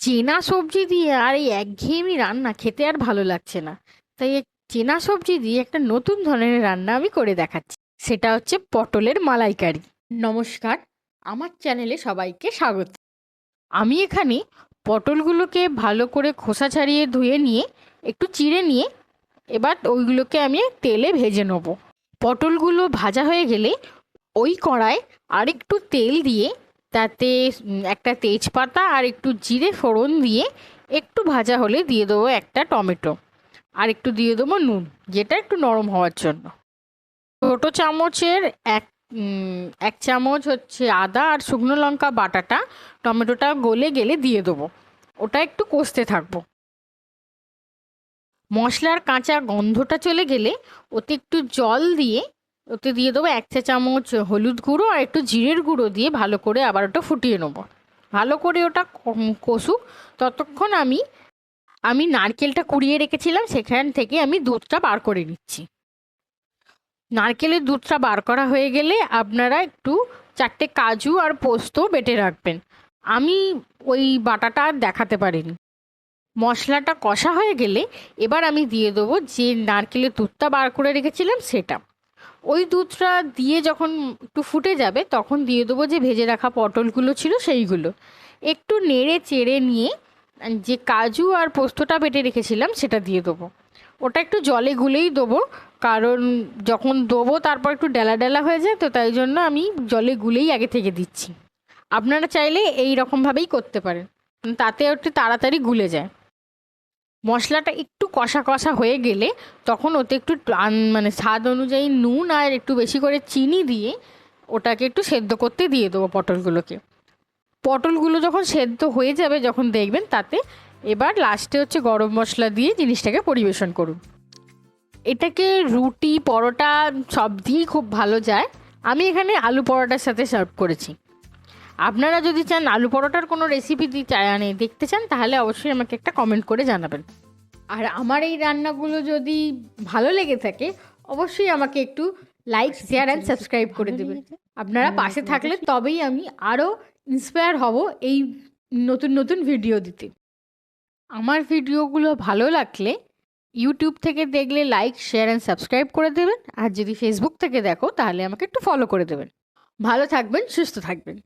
চেনা সবজি দিয়ে আর এই একঘেয়েমি রান্না খেতে আর ভালো লাগছে না। তাই চেনা সবজি দিয়ে একটা নতুন ধরনের রান্না আমি করে দেখাচ্ছি। সেটা হচ্ছে পটলের মালাইকারি। নমস্কার, আমার চ্যানেলে সবাইকে স্বাগত। আমি এখানে পটলগুলোকে ভালো করে খোসা ছাড়িয়ে ধুয়ে নিয়ে, একটু চিড়ে নিয়ে, এবার ওইগুলোকে আমি তেলে ভেজে নেব। পটলগুলো ভাজা হয়ে গেলে ওই কড়ায় আরেকটু তেল দিয়ে তাতে একটা তেজপাতা আর একটু জিরে ফোড়ন দিয়ে একটু ভাজা হলে দিয়ে দেবো একটা টমেটো। আর একটু দিয়ে দেবো নুন, যেটা একটু নরম হওয়ার জন্য। ছোটো চামচের এক এক চামচ হচ্ছে আদা আর শুকনো লঙ্কা বাটাটা টমেটোটা গলে গেলে দিয়ে দেবো। ওটা একটু কষতে থাকব। মশলার কাঁচা গন্ধটা চলে গেলে ওতে একটু জল দিয়ে ওতে দিয়ে দেবো এক চা চামচ হলুদ গুঁড়ো আর একটু জিরের গুঁড়ো দিয়ে ভালো করে আবার ওটা ফুটিয়ে নেব। ভালো করে ওটা কষুক। ততক্ষণ আমি আমি নারকেলটা কুড়িয়ে রেখেছিলাম, সেখান থেকে আমি দুধটা বার করে নিচ্ছি। নারকেলের দুধটা বার করা হয়ে গেলে আপনারা একটু চারটে কাজু আর পোস্ত বেটে রাখবেন। আমি ওই বাটাটা আর দেখাতে পারিনি। মশলাটা কষা হয়ে গেলে এবার আমি দিয়ে দেবো যে নারকেলের দুধটা বার করে রেখেছিলাম সেটা। ওই দুধটা দিয়ে যখন একটু ফুটে যাবে, তখন দিয়ে দেবো যে ভেজে রাখা পটলগুলো ছিল সেইগুলো। একটু নেড়ে চেড়ে নিয়ে যে কাজু আর পোস্তটা বেটে রেখেছিলাম সেটা দিয়ে দেবো। ওটা একটু জলে গুলেই দেবো, কারণ যখন দেবো তারপর একটু ডেলা ডেলা হয়ে যায়, তো তাই জন্য আমি জলে গুলেই আগে থেকে দিচ্ছি। আপনারা চাইলে এই রকমভাবেই করতে পারেন, তাতে একটু তাড়াতাড়ি গুলে যায়। মশলাটা কষা কষা হয়ে গেলে তখন ওতে একটু মানে স্বাদ অনুযায়ী নুন আর একটু বেশি করে চিনি দিয়ে ওটাকে একটু সেদ্ধ করতে দিয়ে দেবো পটলগুলোকে। পটলগুলো যখন সেদ্ধ হয়ে যাবে যখন দেখবেন তাতে এবার লাস্টে হচ্ছে গরম মশলা দিয়ে জিনিসটাকে পরিবেশন করুন। এটাকে রুটি, পরোটা সব দিয়েই খুব ভালো যায়। আমি এখানে আলু পরোটার সাথে সার্ভ করেছি। আপনারা যদি চান আলু পরোটার কোনো রেসিপি মানে দেখতে চান তাহলে অবশ্যই আমাকে একটা কমেন্ট করে জানাবেন। আর আমার এই রান্নাগুলো যদি ভালো লেগে থাকে, অবশ্যই আমাকে একটু লাইক শেয়ার অ্যান্ড সাবস্ক্রাইব করে দেবেন। আপনারা পাশে থাকলে তবেই আমি আরও ইন্সপায়ার হব এই নতুন নতুন ভিডিও দিতে। আমার ভিডিওগুলো ভালো লাগলে ইউটিউব থেকে দেখলে লাইক শেয়ার অ্যান্ড সাবস্ক্রাইব করে দেবেন। আর যদি ফেসবুক থেকে দেখো, তাহলে আমাকে একটু ফলো করে দেবেন। ভালো থাকবেন, সুস্থ থাকবেন।